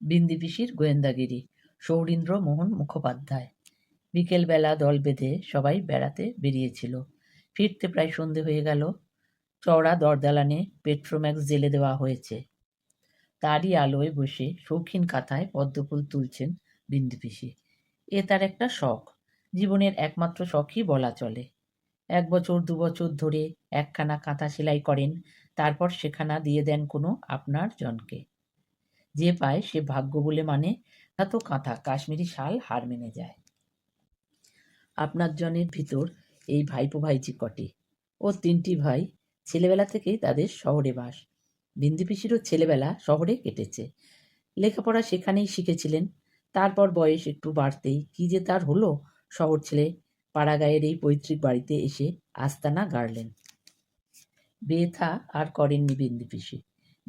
বিন্দি পিসির গোয়েন্দাগিরি, সৌরীন্দ্র মোহন মুখোপাধ্যায়। বিকেলবেলা দল বেঁধে সবাই বেড়াতে বেরিয়েছিল। ফিরতে প্রায় সন্ধে হয়ে গেল। চওড়া দরদালানে পেট্রোম্যাক্স জেলে দেওয়া হয়েছে। তারই আলোয় বসে শৌখিন কাঁথায় পদ্মফুল তুলছেন বিন্দুপিসি এ তার একটা শখ। জীবনের একমাত্র শখই বলা চলে। এক বছর, দু বছর ধরে একখানা কাঁথা সেলাই করেন, তারপর সেখানা দিয়ে দেন কোনো আপনার জনকে। যে পায় সে ভাগ্য বলে মানে তা তো কাঁথা, কাশ্মীরি শাল হার মেনে যায়। আপনার জনের ভিতর এই ভাইপো ভাইজি কটে ও তিনটি ভাই ছেলেবেলা থেকেই তাদের শহরে বাস। বিন্দি পিসিরও ছেলেবেলা শহরে কেটেছে। লেখাপড়া সেখানেই শিখেছিলেন। তারপর বয়স একটু বাড়তেই কি যে তার হলো? শহর ছেলে পাড়াগাঁয়ের এই পৈতৃক বাড়িতে এসে আস্তানা গাড়লেন। বেথা আর করেননি বিন্দি পিসি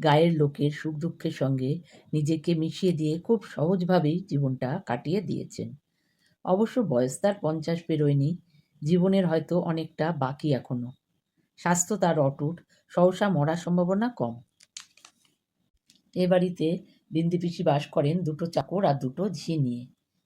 গায়ের লোকের সুখ দুঃখের সঙ্গে নিজেকে মিশিয়ে দিয়ে খুব সহজভাবেই জীবনটা কাটিয়ে দিয়েছেন। অবশ্য বয়স তার পঞ্চাশ পেরোয়নি জীবনের হয়তো অনেকটা বাকি এখনও। স্বাস্থ্য তার অটুট, সহসা মরার সম্ভাবনা কম। এ বাড়িতে বিন্দি পিসি বাস করেন দুটো চাকর আর দুটো ঝি নিয়ে।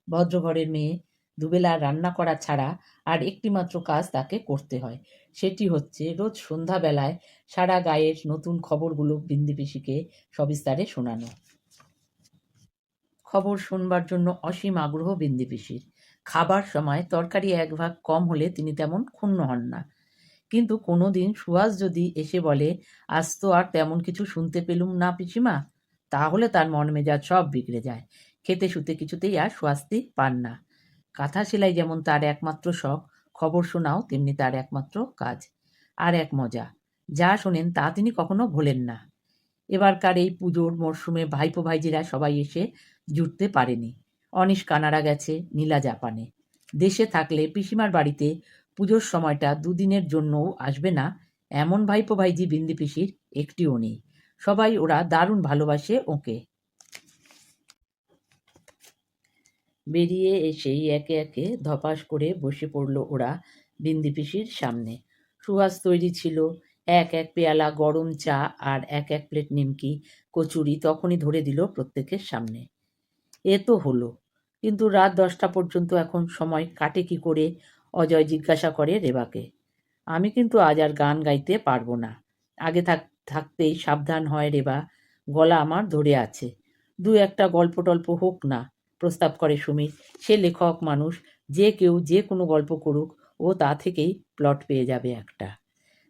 ভদ্রঘরের মেয়ে দুবেলা রান্না করা ছাড়া আর একটিমাত্র কাজ তাকে করতে হয়। সেটি হচ্ছে রোজ সন্ধ্যাবেলায় সারা গায়ের নতুন খবরগুলো বিন্দি পিসিকে সবিস্তারে শোনানো। খবর শুনবার জন্য অসীম আগ্রহ বিন্দি পিসির। খাবার সময় তরকারি এক ভাগ কম হলে তিনি তেমন ক্ষুণ্ণ হন না। কিন্তু কোনো দিন সুহাস যদি এসে বলে, আজ তো আর তেমন কিছু শুনতে পেলুম না পিসিমা, তাহলে তার মন মেজাজ সব বিগড়ে যায়। খেতে শুতে কিছুতেই আর স্বাস্তি পান না। কাঁথা সেলাই যেমন তার একমাত্র শখ, খবর শোনাও তেমনি তার একমাত্র কাজ। আর এক মজা, যা শোনেন তা তিনি কখনো ভোলেন না। এবারকার এই পুজোর মরশুমে ভাইপো ভাইজিরা সবাই এসে জুটতে পারেনি। অনিশ কানাডা গেছে নীলা জাপানে। দেশে থাকলে পিসিমার বাড়িতে পুজোর সময়টা দুদিনের জন্যও আসবে না, এমন ভাইপো ভাইজি বিন্দি পিসির একটিও নেই। সবাই ওরা দারুণ ভালোবাসে ওকে। বেরিয়ে এসেই একে একে ধপাস করে বসে পড়ল ওরা বিন্দি পিসির সামনে। সুহাস তৈরি ছিল। এক এক পেয়ালা গরম চা আর এক এক প্লেট নিমকি, কচুরি তখনই ধরে দিল প্রত্যেকের সামনে। এ তো হলো। কিন্তু রাত দশটা পর্যন্ত এখন সময় কাটে কি করে? অজয় জিজ্ঞাসা করে রেবাকে। আমি কিন্তু আজ আর গান গাইতে পারব না। আগে থাক, থাকতেই সাবধান হয় রেবা। গলা আমার ধরে আছে। দু একটা গল্প টল্প হোক না। প্রস্তাব করে সুমিত। সে লেখক মানুষ, যে কেউ যে কোনো গল্প করুক, ও তা থেকেই প্লট পেয়ে যাবে একটা।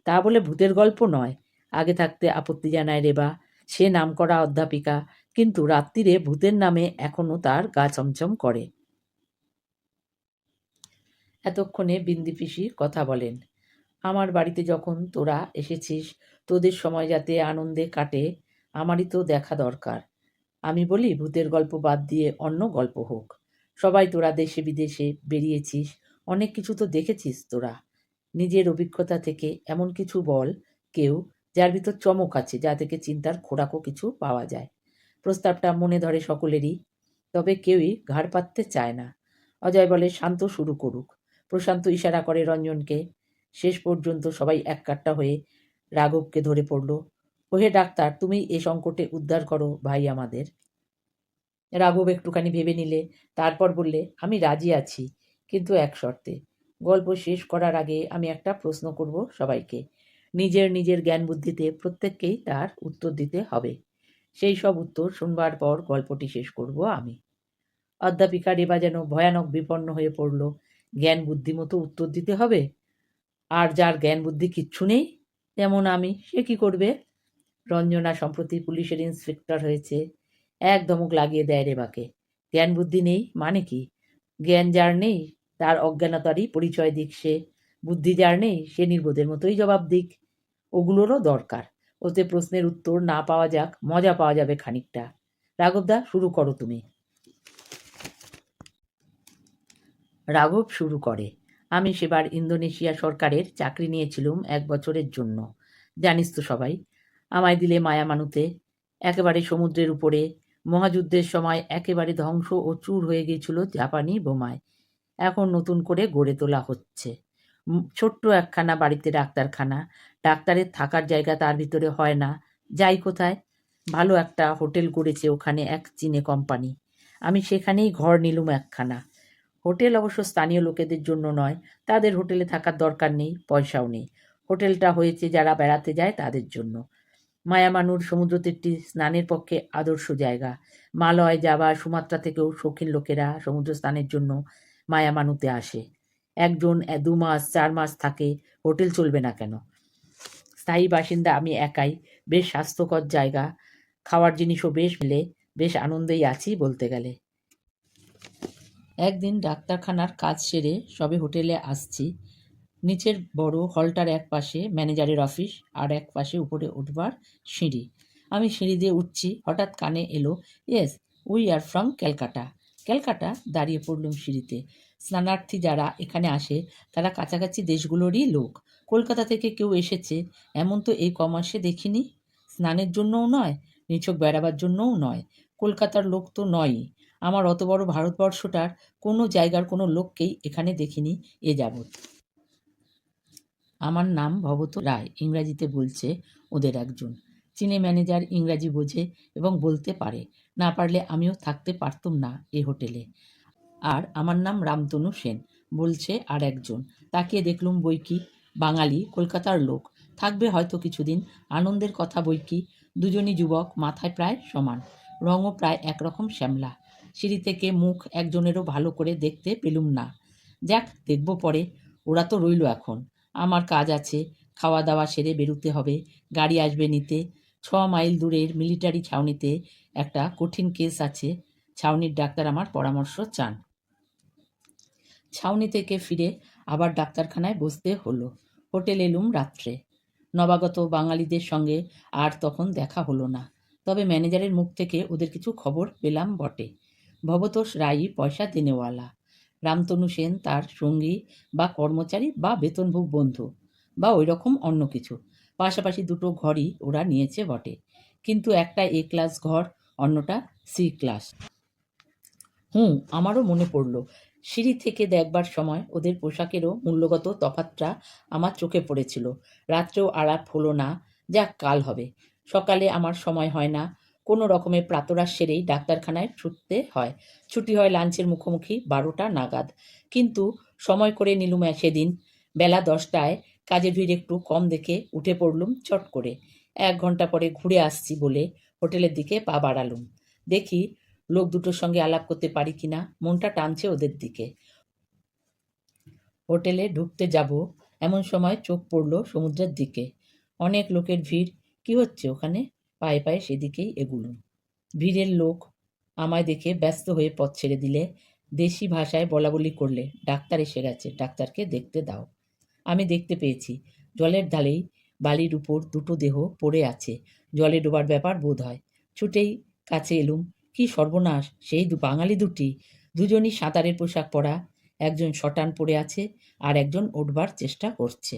তা বলে ভূতের গল্প নয়। আগে থাকতে আপত্তি জানায় রেবা। সে নামকরা অধ্যাপিকা, কিন্তু রাত্রিরে ভূতের নামে এখনও তার গা চমচম করে। এতক্ষণে বিন্দি পিসি কথা বলেন, আমার বাড়িতে যখন তোরা এসেছিস, তোদের সময় যাতে আনন্দে কাটে, আমারই তো দেখা দরকার। আমি বলি, ভূতের গল্প বাদ দিয়ে অন্য গল্প হোক। সবাই তোরা দেশে বিদেশে বেরিয়েছিস, অনেক কিছু তো দেখেছিস তোরা। নিজের অভিজ্ঞতা থেকে এমন কিছু বল কেউ যার ভিতর চমক আছে, যা থেকে চিন্তার খোরাকও কিছু পাওয়া যায়। প্রস্তাবটা মনে ধরে সকলেরই, তবে কেউই ঘাড় পাততে চায় না। অজয় বলে, শান্ত শুরু করুক। প্রশান্ত ইশারা করে রঞ্জনকে। শেষ পর্যন্ত সবাই এককাট্টা হয়ে রাঘবকে ধরে পড়ল। ওহে ডাক্তার, তুমি এ সংকটে উদ্ধার করো ভাই আমাদের। রাঘব একটুখানি ভেবে নিলে, তারপর বললে, আমি রাজি আছি, কিন্তু এক শর্তে। গল্প শেষ করার আগে আমি একটা প্রশ্ন করব সবাইকে। নিজের নিজের জ্ঞান বুদ্ধিতে প্রত্যেককেই তার উত্তর দিতে হবে। সেই সব উত্তর শুনবার পর গল্পটি শেষ করব আমি। অধ্যাপিকা রেবা যেন ভয়ানক বিপন্ন হয়ে পড়ল, জ্ঞান বুদ্ধিমতো উত্তর দিতে হবে? আর যার জ্ঞান বুদ্ধি কিচ্ছু নেই যেমন আমি, সে কি করবে? রঞ্জনা সম্প্রতি পুলিশের ইন্সপেক্টর হয়েছে। এক ধমক লাগিয়ে দেয় রেবাকে। জ্ঞান বুদ্ধি নেই? মানে কি? জ্ঞান যার নেই, তার অজ্ঞানতারই পরিচয় দিক সে। বুদ্ধি যার নেই, সে নির্বোধের মতোই জবাব দিক। ওগুলোরও দরকার। ওতে প্রশ্নের উত্তর না পাওয়া যাক, মজা পাওয়া যাবে খানিকটা। রাঘবদা শুরু করো তুমি। রাঘব শুরু করে। আমি সেবার ইন্দোনেশিয়া সরকারের চাকরি নিয়েছিলুম এক বছরের জন্য। জানিস তো সবাই আমায় দিলে মায়া মানুতে একেবারে সমুদ্রের উপরে। মহাযুদ্ধের সময় একেবারে ধ্বংস ও চুর হয়ে গিয়েছিল জাপানি বোমায়। এখন নতুন করে গড়ে তোলা হচ্ছে। ছোট্ট একখানা বাড়িতে ডাক্তারখানা। ডাক্তারের থাকার জায়গা তার ভিতরে হয় না। যাই কোথায়? ভালো একটা হোটেল করেছে ওখানে এক চীনে কোম্পানি। আমি সেখানেই ঘর নিলুম একখানা। হোটেল অবশ্য স্থানীয় লোকেদের জন্য নয়। তাদের হোটেলে থাকার দরকার নেই, পয়সাও নেই। হোটেলটা হয়েছে যারা বেড়াতে যায় তাদের জন্য। মায়ামানুর সমুদ্র তীরটি স্নানের পক্ষে আদর্শ জায়গা। মালয় যাবা সুমাত্রা থেকেও শৌখিন লোকেরা সমুদ্র স্নানের জন্য মায়ামানুতে আসে। একজন দু মাস, চার মাস থাকে, হোটেল চলবে না কেন? স্থায়ী বাসিন্দা আমি একাই। বেশ স্বাস্থ্যকর জায়গা। খাওয়ার জিনিসও বেশ মিলে, বেশ আনন্দেই আছি বলতে গেলে। একদিন ডাক্তারখানার কাজ সেরে সবে হোটেলে আসছি। নিচের বড় হলটার এক পাশে ম্যানেজারের অফিস আর এক পাশে উপরে উঠবার সিঁড়ি। আমি সিঁড়ি দিয়ে উঠছি, হঠাৎ কানে এলো, yes, we are from Calcutta. Calcutta দাঁড়িয়ে পড়লুম সিঁড়িতে। স্নানার্থী যারা এখানে আসে, তারা কাছাকাছি দেশগুলোরই লোক। কলকাতা থেকে কেউ এসেছে, এমন তো এই কমাসে দেখিনি। স্নানের জন্যও নয়, নিছক বেড়াবার জন্যও নয়। কলকাতার লোক তো নয়ই। আমার অত বড় ভারতবর্ষটার কোনো জায়গার কোনো লোককেই এখানে দেখিনি এ যাবৎ। আমার নাম ভবত রায়, ইংরাজিতে বলছে ওদের একজন। চীনে ম্যানেজার ইংরাজি বোঝে এবং বলতে পারে। না পারলে আমিও থাকতে পারতুম না এ হোটেলে। আর আমার নাম রামতনু সেন, বলছে আর একজন। তাকিয়ে দেখলুম বই কি? বাঙালি, কলকাতার লোক। থাকবে হয়তো কিছুদিন। আনন্দের কথা বই কি? দুজনই যুবক, মাথায় প্রায় সমান। রঙও প্রায় একরকম শ্যামলা। সিঁড়ি থেকে মুখ একজনেরও ভালো করে দেখতে পেলুম না। যাক, দেখব পরে। ওরা তো রইল এখন। আমার কাজ আছে। খাওয়া দাওয়া সেরে বেরুতে হবে। গাড়ি আসবে নিতে। ছ মাইল দূরের মিলিটারি ছাউনিতে একটা কঠিন কেস আছে। ছাউনির ডাক্তার আমার পরামর্শ চান। ছাউনি থেকে ফিরে আবার ডাক্তারখানায় বসতে হলো। হোটেল এলুম রাত্রে। নবাগত বাঙালিদের সঙ্গে আর তখন দেখা হলো না। তবে ম্যানেজারের মুখ থেকে ওদের কিছু খবর পেলাম বটে। ভবতোষ রায়ই পয়সা দেনেওয়ালা। রামতনু সেন তার সঙ্গী বা কর্মচারী বা বেতনভোগ বন্ধু বা ওই রকম অন্য কিছু। পাশাপাশি দুটো ঘরই ওরা নিয়েছে বটে। কিন্তু একটা এ ক্লাস ঘর, অন্যটা সি ক্লাস। হুম, আমারও মনে পড়ল। সিঁড়ি থেকে দেখবার সময় ওদের পোশাকেরও মূল্যগত তফাতটা আমার চোখে পড়েছিল। রাত্রেও আলাপ হলো না, যাক কাল হবে। সকালে আমার সময় হয় না কোনো রকমের প্রাতরাশ সেরেই ডাক্তারখানায় ছুটতে হয়। ছুটি হয় লাঞ্চের মুখোমুখি বারোটা নাগাদ। কিন্তু সময় করে নিলুম সেদিন। বেলা দশটায় কাজের ভিড় একটু কম দেখে উঠে পড়লুম চট করে। এক ঘণ্টা পরে ঘুরে আসছি বলে হোটেলের দিকে পা বাড়ালুম। দেখি লোক দুটোর সঙ্গে আলাপ করতে পারি কিনা মনটা টানছে ওদের দিকে। হোটেলে ঢুকতে যাব, এমন সময় চোখ পড়ল সমুদ্রের দিকে। অনেক লোকের ভিড়, কি হচ্ছে ওখানে? পায়ে পায়ে সেদিকেই এগুলুম ভিড়ের লোক আমায় দেখে ব্যস্ত হয়ে পথ ছেড়ে দিলে, দেশি ভাষায় বলাবলি করলে ডাক্তার এসে গেছে, ডাক্তারকে দেখতে দাও। আমি দেখতে পেয়েছি, জলের ঢালেই বালির উপর দুটো দেহ পড়ে আছে, জলে ডোবার ব্যাপার বোধ হয়। ছুটেই কাছে এলুম, কি সর্বনাশ, সেই দু, বাঙালি দুটি, দুজনই সাঁতারের পোশাক পরা, একজন শটান পরে আছে আর একজন উঠবার চেষ্টা করছে।